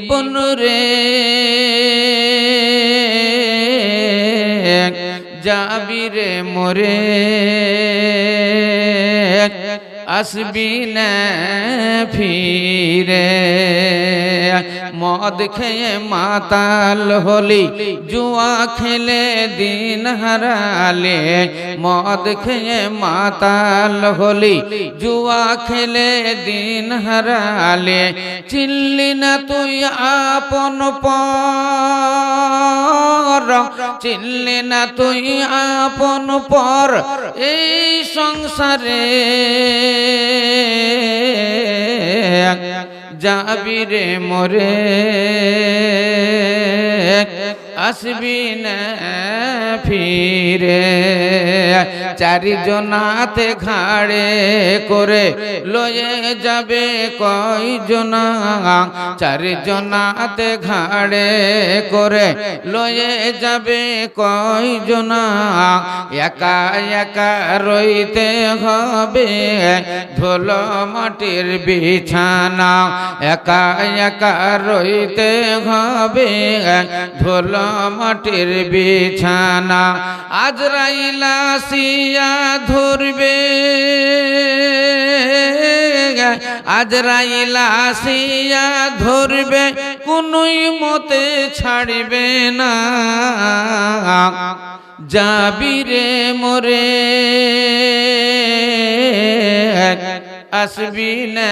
জীবন রে। যাবি রে মোরে। আসবি না ফিরে। মদ খেয়ে মাতাল হলি, জুয়া খেলে দিন হারালে। মদ খেয়ে মাতাল হলি, জুয়া খেলে দিন হারালে। চিল্লি না তুই আপন পর, চিনলি না তুই আপন পর এই সংসারে। যাবি রে মোরে? আসবি না ফিরে। চারিজনাতে ঘাড়ে করে লয়ে যাবে কয়জনা? চারিজনাতে ঘাড়ে করে লয়ে যাবে কয়জনা? একা একা রইতে হবে ধুল মাটির বিছানা। একা একা রইতে হবে ধুল মাটির বিছানা আজ রাইলা সিয়া ধরবে। আজ রাইলা সিয়া ধরবে, কোনই মতে ছাড়বে না। যাবি রে মোরে। আসবি না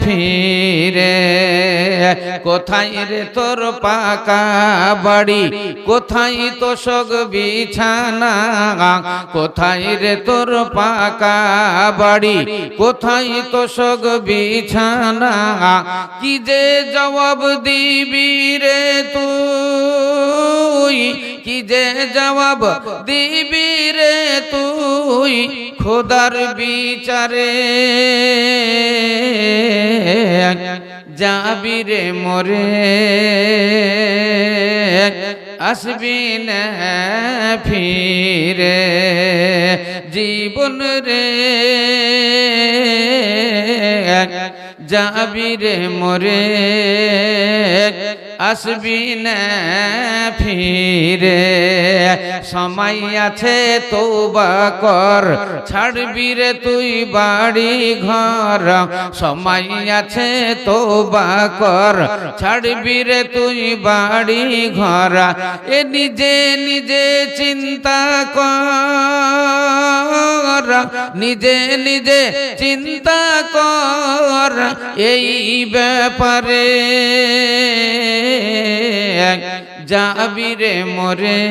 ফিরে। কোথায় রে তোর পাকা বাড়ি? কোথায় তো সগ বিছানা? কোথায় রে তোর পাকা বাড়ি? কোথায় তো সগ বিছানা? কি যে জবাব দিবি রে তুই? কি যে জবাব দিবি রে তুই খোদার বিচারে? যাবি রে মরে, আসবি না ফিরে জীবন রে। যাবি রে মোরে আসবি না ফিরে। সময় আছে তৌবা কর। ছাড়বি রে তুই বাড়ি ঘর সময় আছে তৌবা কর। ছাড়বি রে তুই বাড়ি ঘর এ নিজে নিজে চিন্তা কর। নিজে নিজে চিন্তা কর এই ব্যাপারে। যাবি রে মোরে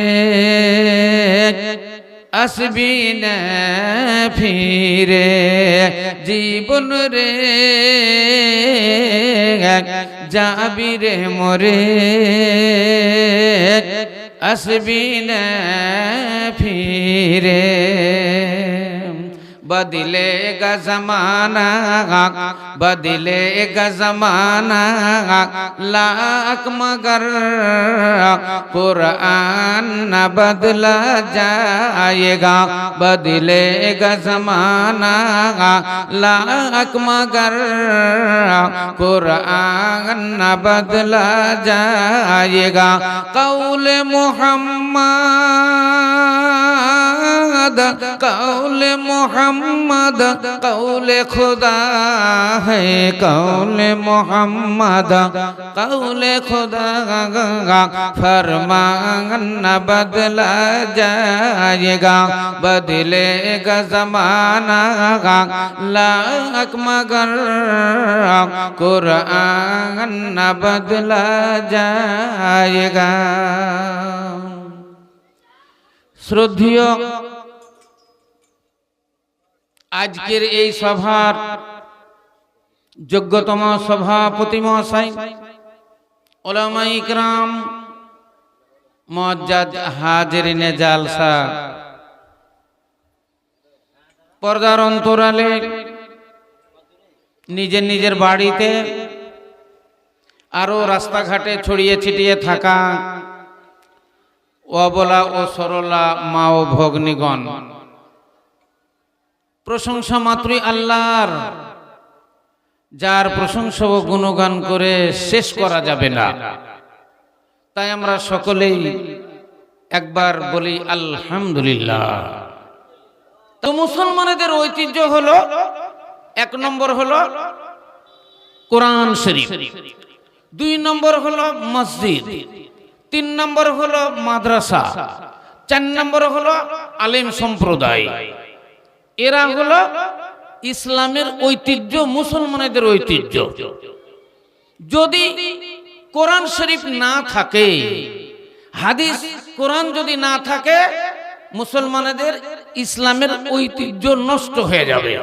আসবি না ফিরে। জীবন রে যাবি রে মোরে আসবি না ফিরে। बदलेगा जमाना बदलेगा जमाना, लाख मगर कुरान न बदला जाएगा, बदलेगा जमाना, लाख मगर कुरान न बदला जाएगा, कौल मोहम्मद मोहम्मद कौल मोहम्मद, कौल खुदा है, कौल मोहम्मद, कौल खुदा फरमान बदला जाएगा बदलेगा जमाना लाख मगर कुरान बदला जाएगा। श्रद्धियों আজকের এই সভার যোগ্যতম সভাপতি মহাশয় ওলামা ইকরাম মজ্জাদ হাজরিনে জালসা। পর্দার অন্তরালে নিজের নিজের বাড়িতে আরও রাস্তাঘাটে ছড়িয়ে ছিটিয়ে থাকা অবলা ও সরলা মা ও ভগ্নিগণ। প্রশংসা মাত্রই আল্লাহর। যার প্রশংসা ও গুণগান করে শেষ করা যাবে না। তাই আমরা সকলেই একবার বলি আলহামদুলিল্লাহ। তো মুসলমানদের ঐতিহ্য হলো, এক নম্বর হলো কোরআন শরীফ। দুই নম্বর হলো মসজিদ। তিন নম্বর হলো মাদ্রাসা। চার নম্বর হলো আলিম সম্প্রদায়। এরা হলো ইসলামের ঐতিহ্য, মুসলমানদের ঐতিহ্য। যদি কোরআন শরীফ না থাকে, হাদিস কোরআন যদি না থাকে, মুসলমানদের ইসলামের ঐতিহ্য নষ্ট হয়ে যাবে।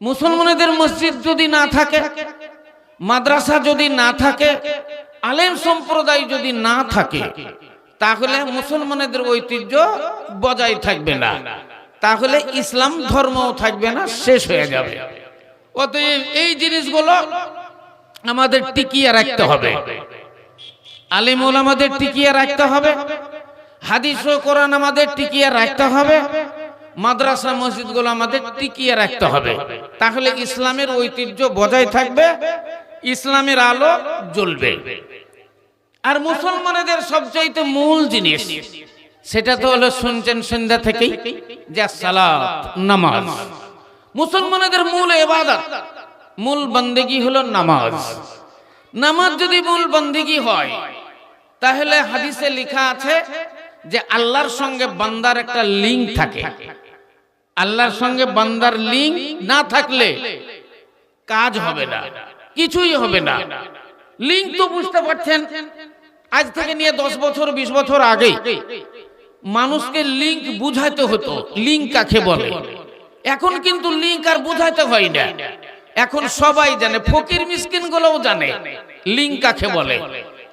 মুসলমানদের মসজিদ যদি না থাকে, মাদ্রাসা যদি না থাকে, আলেম সম্প্রদায় যদি না থাকে, তাহলে মুসলমানদের ঐতিহ্য বজায় থাকবে না। তাহলে ইসলাম ধর্মও থাকবে না শেষ হয়ে যাবে। অতএব এই জিনিসগুলো আমাদের টিকিয়ে রাখতে হবে। আলিম আমাদের টিকিয়ে রাখতে হবে। হাদিস ও কোরআন আমাদের টিকিয়ে রাখতে হবে। মাদ্রাসা মসজিদগুলো আমাদের টিকিয়ে রাখতে হবে। তাহলে ইসলামের ঐতিহ্য বজায় থাকবে ইসলামের আলো জ্বলবে। আর মুসলমানদের সবচাইতে মূল জিনিস সেটা তো হলো শুনছেন সন্ধ্যা থেকেই যে সালাত নামাজ। মুসলমানদের মূল এবাদত মূল বন্দেগি হলো নামাজ। নামাজ যদি মূল বন্দেগি হয় তাহলে হাদিসে লেখা আছে যে আল্লাহর সঙ্গে বান্দার একটা লিঙ্ক থাকে। আল্লাহর সঙ্গে বান্দার লিঙ্ক না থাকলে কাজ হবে না কিছুই হবে না। লিঙ্ক তো বুঝতে পারছেন আজ থেকে নিয়ে দশ বছর বিশ বছর আগে মানুষকে লিঙ্ক বুঝাইতে হতো লিঙ্ক কাকে বলে? এখন কিন্তু লিঙ্ক আর বুঝাইতে হয় না। এখন সবাই জানে ফকির মিসকিন গুলোও জানে লিঙ্ক কাকে বলে?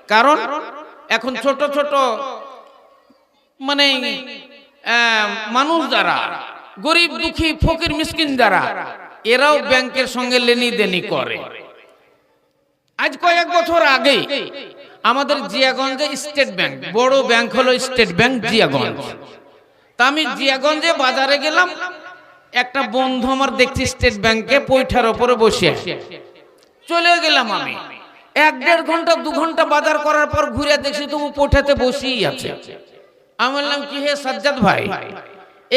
কারণ এখন ছোট ছোট মানে আহ, মানুষ যারা গরিব দুঃখী ফকির মিসকিন যারা এরাও ব্যাংকের সঙ্গে লেনি দেনি করে। আজ কয়েক বছর আগে আমাদের জিয়াগঞ্জে স্টেট ব্যাংক বড় ব্যাংক হলো স্টেট ব্যাংক জিয়াগঞ্জ। তা আমি জিয়াগঞ্জে বাজারে গেলাম একটা বন্ধু আমার দেখছি স্টেট ব্যাংকে পৈঠার ওপরে বসে। চলে গেলাম আমি। এক দেড় ঘণ্টা দু ঘণ্টা বাজার করার পর ঘুরে দেখছি তবু পৈঠাতে বসেই আছে। আমি বললাম কি হে সাজ্জাদ ভাই?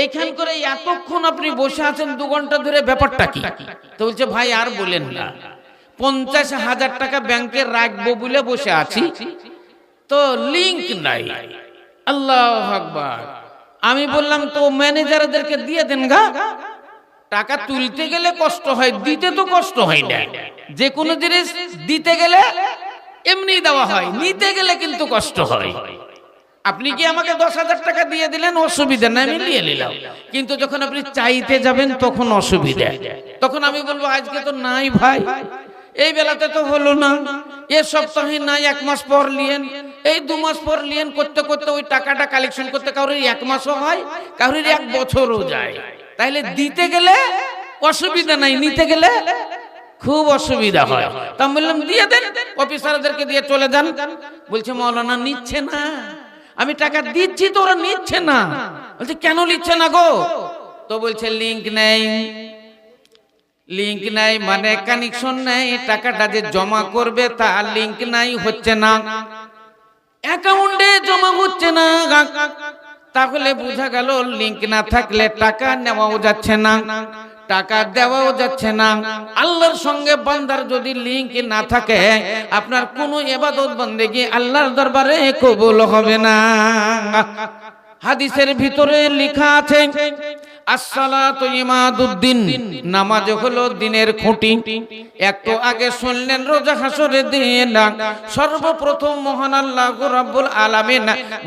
এইখান করে এতক্ষণ আপনি বসে আছেন দু ঘণ্টা ধরে ব্যাপারটা কি? তো বলছে ভাই আর বলেন না। পঞ্চাশ হাজার টাকা ব্যাংকে রাখব বলে বসে আছি। তো লিঙ্ক নাই। আল্লাহ আকবার। আমি বললাম, তো ম্যানেজারদেরকে দিয়ে দেন গা। টাকা তুলতে গেলে কষ্ট হয়, দিতে তো কষ্ট হয় না। যে কোনো জিনিস দিতে গেলে এমনি দেওয়া হয়, নিতে গেলে কিন্তু কষ্ট হয়। আপনি কি আমাকে দশ হাজার টাকা দিয়ে দিলেন? অসুবিধা নাই, আমি নিয়ে নিলাম। কিন্তু যখন আপনি চাইতে যাবেন, তখন অসুবিধা। তখন আমি বলব, আজকে তো নাই ভাই। এই বেলাতে তো হলো না। এ সপ্তাহে নাই এক মাস পর লিয়েন। এই দু মাস পর লিয়েন করতে করতে ওই টাকাটা কালেকশন করতে কারোর এক মাসও হয় কারোর এক বছরও যায়। তাইলে দিতে গেলে অসুবিধা নাই, নিতে গেলে খুব অসুবিধা হয়। তা বললাম, দিয়ে দেন। অফিসারদেরকে দিয়ে চলে যান। বলছে, মৌলানা নিচ্ছে না। আমি টাকা দিচ্ছি, তো ওরা নিচ্ছে না। বলছে, কেন নিচ্ছে না গো? তো বলছে, লিংক নেই। লিংক নাই মানে কানেকশন নাই, টাকাটা যে জমা করবে তার লিঙ্ক নাই, হচ্ছে না। অ্যাকাউন্টে জমা হচ্ছে না। তাহলে বোঝা গেল লিঙ্ক না থাকলে টাকা নেওয়াও যাচ্ছে না। টাকা দেওয়াও যাচ্ছে না। আল্লাহর সঙ্গে বান্দার যদি লিঙ্ক না থাকে, আপনার কোনো এবাদত বন্দেগি আল্লাহর দরবারে কবুল হবে না। হাদিসের ভিতরে লেখা আছে ইমাদুদ্দিন, নামাজ হলো দিনের খুঁটি। আগে শুনলেন রোজা দিন, সর্বপ্রথম মহান আল্লাহ আলামিন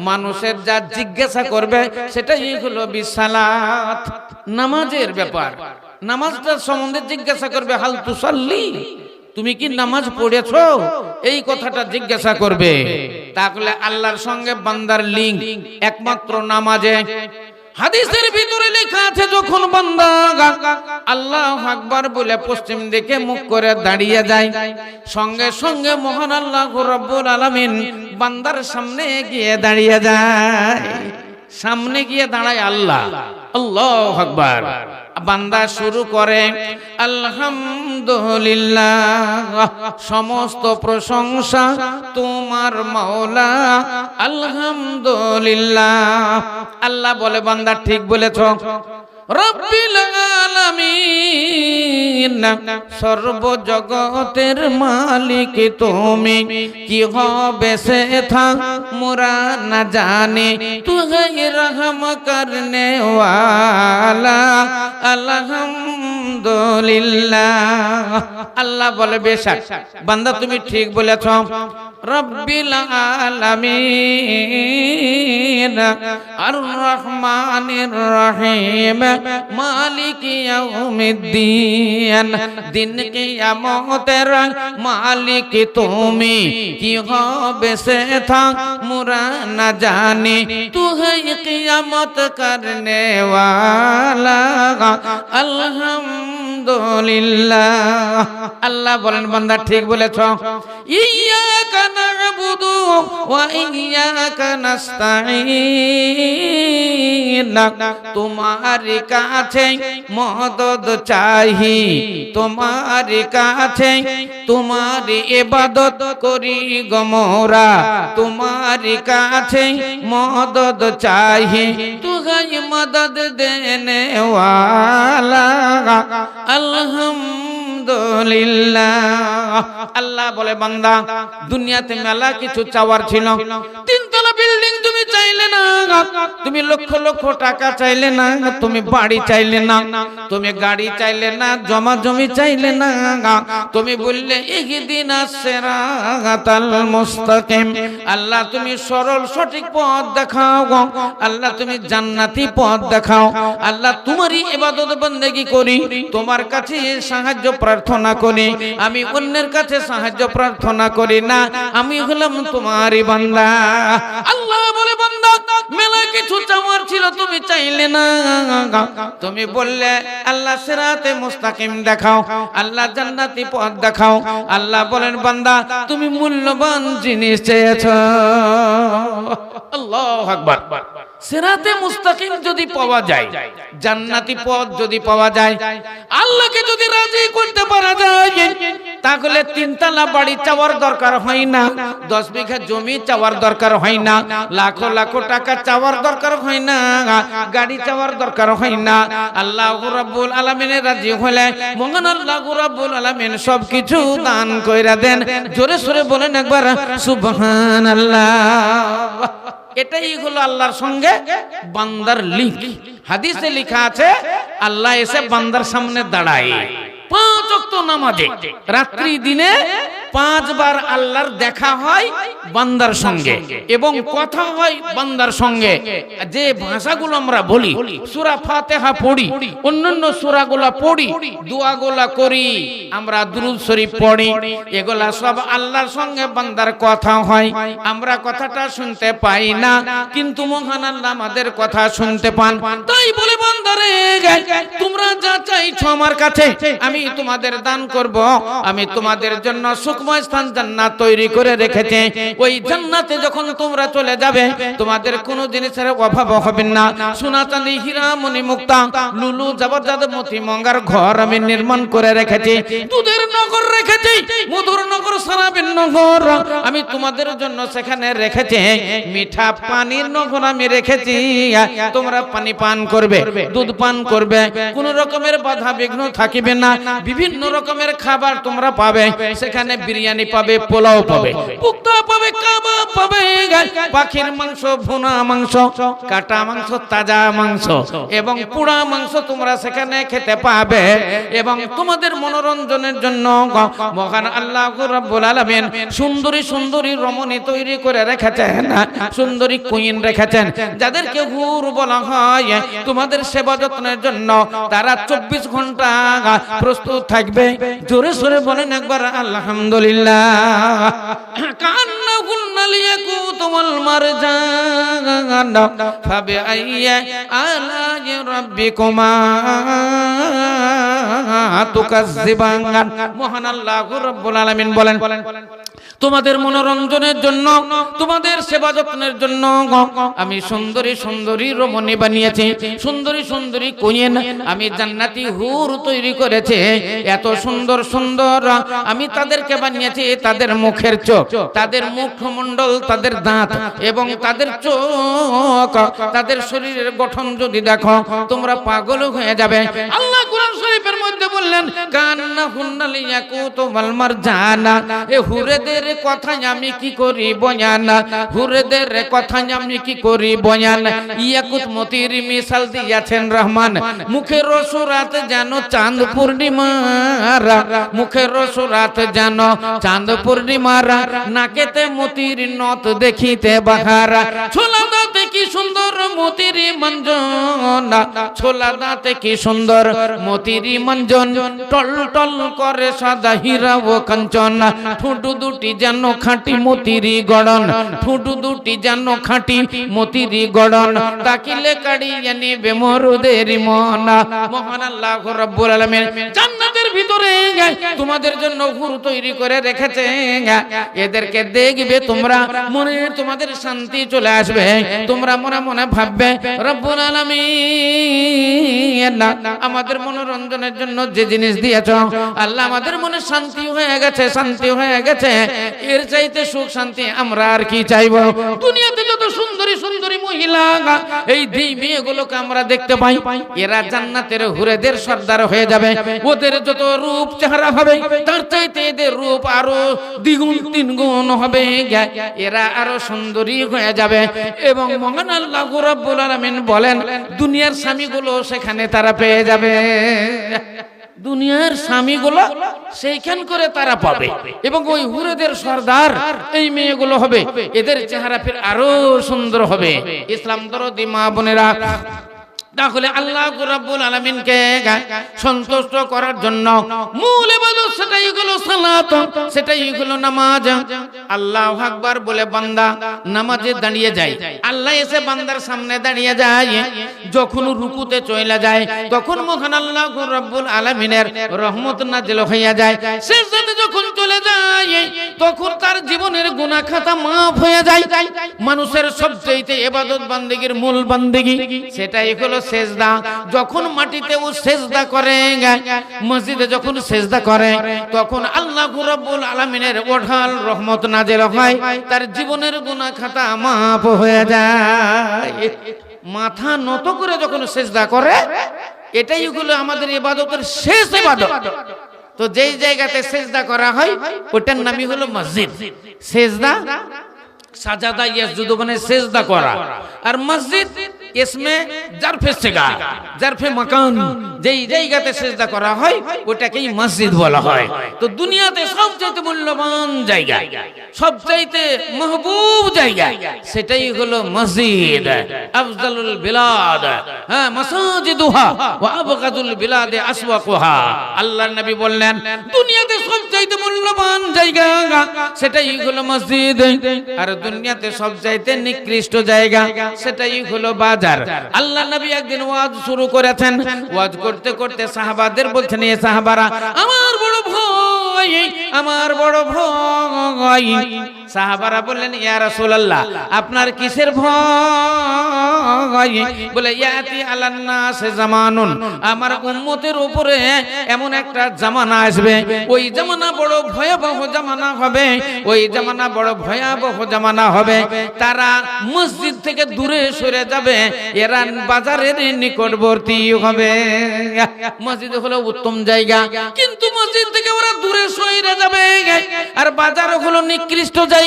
মানুষের যা জিজ্ঞাসা করবে সেটাই হলো বিসালাত, নামাজের ব্যাপার। নামাজটার সম্বন্ধে জিজ্ঞাসা করবে, হাল তুসাল্লি, তুমি কি নামাজ পড়েছো? এই কথাটা জিজ্ঞাসা করবে। তাহলে আল্লাহর সঙ্গে বান্দার লিঙ্ক, একমাত্র নামাজে। হাদিসের ভিতরে লেখা আছে, যখন বান্দা আল্লাহ আকবার বলে পশ্চিম দিকে মুখ করে দাঁড়িয়ে যায়, সঙ্গে সঙ্গে মহান আল্লাহ রব্বুল আলামিন বান্দার সামনে গিয়ে দাঁড়িয়ে যায়। সামনে গিয়ে দাঁড়ায় আল্লাহ। আল্লাহ আকবার। বান্দা শুরু করে, আলহামদুলিল্লাহ, সমস্ত প্রশংসা তোমার মাওলা। আলহামদুলিল্লাহ। আল্লাহ বলে, বান্দা, ঠিক বলেছ। রব্বিল আলামিন। সর্বজগতের মালিক তুমি। কি হবে সে থা মোরা না জানে। তু রহম করনে আলহামদুলিল্লাহ। আল্লাহ বলে, বেশাক, বান্দা তুমি ঠিক বলেছ। রব্বিল আলামিন। আর রহমানির রহিম। মালিক ইয়াউমিদ্দিন, দিন কিয়ামতের মালিক তুমি। কি হবে সে থাক মুরা না জানি। তু হে কিয়ামত করনে আলহামদুলিল্লাহ। আল্লাহ বলেন, বান্দা, ঠিক বলেছ। ইয়াকা নাবুদু ওয়া ইয়াকা নাস্তাইন তোমার কাছে মদদ চাহি, তোমার কাছে তোমার এবাদত করি গমরা তোমার কাছে মদদ চাহি। তুহাই মদদ দেনে ওয়ালা আলহামদুলিল্লাহ। আল্লাহ বলে, বান্দা, দুনিয়াতে মেলা কিছু চাওয়ার ছিল। তিনতলা বিল্ডিং তুমি চাইলে না, তুমি লক্ষ লক্ষ টাকা চাইলে না, তুমি বাড়ি চাইলে না, তুমি গাড়ি চাইলে না, জমা জমি চাইলে না, তুমি বললে দিন আসেরাতাল মুস্তাকিম। আল্লাহ, তুমি সরল সঠিক পথ দেখাও। আল্লাহ, তুমি জান্নাতি পথ দেখাও। আল্লাহ, তোমারই ইবাদত বন্দেগী করি। তোমার কাছে সাহায্য প্রার্থনা করি। আমি অন্যের কাছে সাহায্য প্রার্থনা করি না। আমি হলাম তোমারই বান্দা। আল্লাহ বলে, বান্দা মেলা কিছু চাওয়ার ছিল, তুমি চাইলে না। তুমি বললে, আল্লাহ সিরাতে মুস্তাকিম দেখাও, আল্লাহ জান্নাতি পথ দেখাও। আল্লাহ বলেন, বান্দা, তুমি মূল্যবান জিনিস চেয়েছ। আল্লাহ আকবার। সিরাতে মুস্তাকিম যদি পাওয়া যায়, জান্নাতি পথ যদি পাওয়া যায়, আল্লাহকে যদি রাজি করতে পারা যায়, তাহলে তিনতলা বাড়ি চাওয়ার দরকার হয় না, দশ বিঘা জমি চাওয়ার দরকার হয় না, লাখো লাখো টাকা চাওয়ার দরকার হয় না, গাড়ি চাওয়ার দরকার হয় না। আল্লাহ রাব্বুল আলামিনের রাজি হলে মহান আল্লাহ রাব্বুল আলামিন সবকিছু দান কইরা দেন। জোরে সোরে বলেন একবার, সুবহানাল্লাহ। এটাই হলো আল্লাহর সঙ্গে বান্দার লিঙ্ক হাদিসে লেখা আছে, আল্লাহ এসে বান্দার সামনে দাঁড়ায়। পাঁচ অক্ত নামাজে, রাত্রি দিনে পাঁচবার আল্লাহর দেখা হয় বান্দার সঙ্গে এবং কথা হয় বান্দার সঙ্গে। যে ভাষাগুলো আমরা বলি, সূরা ফাতিহা পড়ি, অন্যান্য সূরাগুলো পড়ি, দোয়াগুলো করি, আমরা দুরূদ শরীফ পড়ি, এগুলা সব আল্লাহর সঙ্গে বান্দার কথা হয়। আমরা কথাটা শুনতে পাই না, কিন্তু মহান আল্লাহ আমাদের কথা শুনতে পান। তাই বলে যা চাইছো আমার কাছে? আমি তোমাদের দান করব। আমি তোমাদের জন্য সুখময় স্থান জান্নাত তৈরি করে রেখেছে। ওই জান্নাতে যখন তোমরা চলে যাবে, তোমাদের কোনো জিনিসের অভাব হবে না। সোনা চাঁদি হীরা মণি মুক্তা, লুলু জবরদস্ত মতি, মঙ্গার ঘর আমি নির্মাণ করে রেখেছি। দুধের নগর রেখেছি, মধুর নগর, সারাবেন নগর আমি তোমাদের জন্য সেখানে রেখেছি। মিঠা পানির নগর আমি রেখেছি। তোমরা পানি পান করবে, দুধ পান করবে। কোন রকমের বাধা বিঘ্ন থাকিবে না। বিভিন্ন রকমের খাবার তোমরা পাবে। সেখানে বিরিয়ানি পাবে, পোলাও পাবে। পাবে পাবে পাখির মাংস, ভুনা মাংস, কাটা মাংস, তাজা মাংস এবং পুড়া মাংস তোমরা সেখানে খেতে পাবে এবং তোমাদের মনোরঞ্জনের জন্য মহান আল্লাহ সুন্দরী সুন্দরী রমণী তৈরি করে রেখেছেন, সুন্দরী কুইন রেখেছেন। যাদেরকে হুর বলা হয়, তোমাদের সেবা যত্নের জন্য তারা চব্বিশ ঘণ্টা ঘণ্টা প্রস্তুত থাকবে। জোরে সোরে বলেন একবার, আলহামদুলিল্লাহ। কান্না গুন্নালিয়া কুতুমল মারজান। ফাবি আইয়া আলা রাব্বিকুমা। মহান আল্লাহ রাব্বুল আলামিন বলেন, তোমাদের মনোরঞ্জনের জন্য, তোমাদের সেবা যত্নের জন্য আমি সুন্দরী সুন্দরী রমণী বানিয়েছি, সুন্দরী সুন্দরী কোয়েন আমি জান্নাতি হুর তৈরি করেছে, এত সুন্দর সুন্দর আমি তাদেরকে বানিয়েছি, তাদের মুখের চোখ, তাদের মুখমণ্ডল, তাদের দাঁত এবং তাদের চোখ, তাদের শরীরের গঠন যদি দেখো, তোমরা পাগল হয়ে যাবে। আল্লাহ কোরআন শরীফের মধ্যে বললেন কান্না হুন্নালি ইয়াকুত ওয়াল মারজানা। এ হুরেদের কথা আমি কি করি বয়ান? হুরেদের কথা আমি কি করি বয়ান? ইয়াকুত মতির মিসাল দিয়েছেন রহমান। মুখের রসুরাত যেন চাঁদ পূর্ণিমার। মুখের রসুরাত যেন চাঁদ পূর্ণিমার। নাকেতে মতির নত দেখিতে বাহারা। ছোলা দাঁতে কি সুন্দর মতির মঞ্জন। ছোলা দাঁতে কি সুন্দর মতিরি মঞ্জন। টল টল করে সাদা হীরা ও কাঞ্চন। ঠুটু দুটি যেন খাঁটি মতিরি গড়ন। ঠুটু দুটি যেন খাঁটি মতিরি গড়ন। তাকিলে কাড়িয়ে নেবে মরুদের মন। মহান আল্লাহ রব্বুল আলামিন জান্নাতের ভিতরে তোমাদের জন্য হুর তৈরি করে রেখেছে এদেরকে দেখবে তোমরা মনে, তোমাদের শান্তি চলে আসবে। তোমরা মনে মনে ভাববে, রব্বুল আমাদের মনোরঞ্জনের জন্য যে জিনিস দিয়েছ, আল্লাহ আমাদের মনে শান্তি হয়ে গেছে, শান্তি হয়ে গেছে। এর চাইতে সুখ, শান্তি আমরা আর কি চাইব? দুনিয়াতে যত সুন্দরী সুন্দরী মহিলা এই দিই মেয়েগুলোকে আমরা দেখতে পাই, এরা জান্নাতের হুরেদের সর্দার হয়ে যাবে। ওদের যত রূপ চেহারা হবে, তার চাইতে এদের রূপ আরও দ্বিগুণ তিন গুণ হবে। এরা আরও সুন্দরী হয়ে যাবে। এবং মহান আল্লাহ রাব্বুল আলামিন বলেন, দুনিয়ার স্বামীগুলো সেখানে তারা পেয়ে যাবে। দুনিয়ার স্বামীগুলো সেইখান করে তারা পাবে। এবং ওই হুরেদের সর্দার, এই মেয়েগুলো হবে। এদের চেহারা ফের আরও সুন্দর হবে। ইসলাম দরদি মা বোনেরা তাহলে আল্লাহ রাব্বুল আলামিনকে সন্তুষ্ট করার জন্য মূল ইবাদত সেটাই হলো সালাত, সেটাই হলো নামাজ। আল্লাহু আকবার বলে বান্দা নামাজে দাঁড়িয়ে যায়। আল্লাহ এসে বান্দার সামনে দাঁড়িয়ে যায়। যখন রুকুতে চলে যায়, তখন মহান আল্লাহ রাব্বুল আলামিনের রহমত নাজিল হইয়া যায়। সেজদাতে যখন চলে যায়, তখন তার জীবনের গুনাহ খাতা মাফ হয়ে যায়। মানুষের সবচেয়ে ইবাদত বান্দেগীর মূল বান্দেগী সেটাই হলো সেজদা, যখন মাটিতে ও সেজদা করে, মসজিদে যখন সেজদা করে, তখন আল্লাহ রাব্বুল আলামিনের ওঠাল রহমত নাজেল হয়, তার জীবনের গুনাহ খাতা মাফ হয়ে যায়। মাথা নত করে যখন সেজদা করে, এটাই হলো আমাদের ইবাদতের শেষ ইবাদত। তো যেই জায়গাতে সেজদা করা হয়, ওটার নামই হলো মসজিদ। সেজদা, সাজাদা ইয়াসজুদু মানে সেজদা করা। আর মসজিদ इसमें जरफ सिगा जरफ मकान। যেই জায়গাতে সেজদা করা হয়, ওটাকেই মসজিদ বলা হয়। তো দুনিয়াতে সবচাইতে মূল্যবান জায়গা, সবচাইতে মাহবুব জায়গা, সেটাই হলো মসজিদ। আফজালুল বিলাদ হ্যাঁ মাসাজিদুহা ওয়া আবগাদুল বিলাদে আসওয়াকুহা। আল্লাহর নবী বললেন, দুনিয়াতে সবচাইতে মূল্যবান জায়গা, সেটাই হলো মসজিদ। আর দুনিয়াতে সবচাইতে নিকৃষ্ট জায়গা, সেটাই হলো বাজার। আল্লাহ নবী একদিন ওয়াজ শুরু করেছেন, ওয়াজ করতে করতে সাহাবাদের বলছেন এ সাহাবারা আমার বড় ভয় আমার বড় ভয়। সাহাবারা বললেন, ইয়া রাসূলুল্লাহ, আপনার কিসের ভয়? বলে, ইয়াতি আলান্নাস জামানুন, আমার উম্মতের উপরে এমন একটা জামানা আসবে, ওই জামানা বড় ভয়াবহ জামানা হবে, ওই জামানা বড় ভয়াবহ জামানা হবে, তারা মসজিদ থেকে দূরে সরে যাবে এরা বাজারের নিকটবর্তী হবে। মসজিদ হলো উত্তম জায়গা, কিন্তু মসজিদ থেকে ওরা দূরে সরে যাবে, আর বাজার হলো নিকৃষ্ট জায়গা।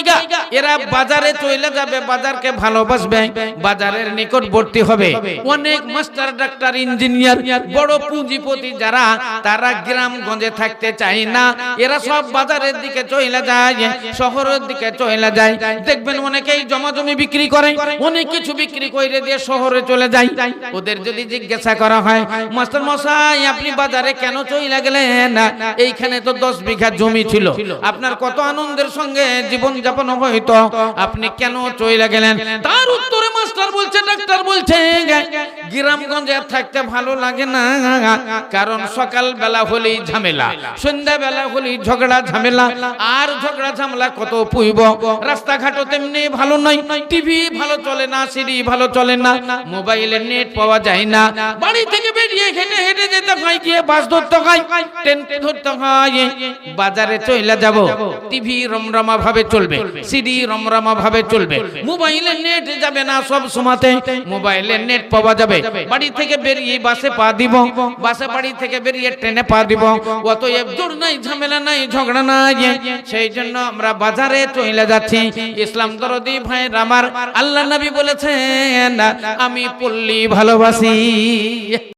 এরা বাজারে চলে যাবে, বাজারকে ভালোবাসবে, বাজারের নিকটবর্তী হবে। অনেক মাস্টার ডাক্তার, ইঞ্জিনিয়ার, বড় পুঁজিপতি যারা, তারা গ্রামগঞ্জে থাকতে চায় না। এরা সব বাজারের দিকে চলে যায়, শহরের দিকে চলে যায়। দেখবেন অনেকেই জমা জমি বিক্রি করে, অনেক কিছু বিক্রি করে দিয়ে শহরে চলে যায়। ওদের যদি জিজ্ঞাসা করা হয়, মাস্টার মশাই, আপনি বাজারে কেন চলে গেলেন? এইখানে তো দশ বিঘা জমি ছিল। আপনার কত আনন্দের সঙ্গে জীবন যাপন হইতো। আপনি কেন চলে গেলেন? তার উত্তরে মাস্টার বলছে, ডাক্তার বলছে, গ্রামগঞ্জে থাকতে ভালো লাগে না, কারণ সকাল বেলা হলেই ঝামেলা সন্ধ্যা বেলা হলেই ঝগড়া ঝামেলা, আর ঝগড়া ঝামেলা কত পুইব? রাস্তাঘাটও তেমনি ভালো নয় টিভি ভালো চলে না সিডি ভালো চলে না, মোবাইলে নেট পাওয়া যায় না। বাড়ি থেকে বেরিয়ে হেঁটে হেঁটে যেতে হয়, গিয়ে বাস ধরতে হয়, ট্রেন ধরতে হয়, বাজারে চলে যাব টিভি রমরমা ভাবে চলবে। সিডি রমরমা ভাবে চলবে। মোবাইলে নেট যাবে না সব সময়তে। মোবাইলে নেট পাওয়া যাবে। বাড়ি থেকে বেরিয়ে বাসে পা দিব। বাসে বাড়ি থেকে বেরিয়ে ট্রেনে পা দিব। অতএব জোর নাই ঝামেলা নাই ঝগড়া নাই। সেই জন্য আমরা বাজারে চলে যাচ্ছি। ইসলাম দরদি ভাই আমার আল্লাহ নবী বলেছেন আমি পল্লী ভালোবাসি।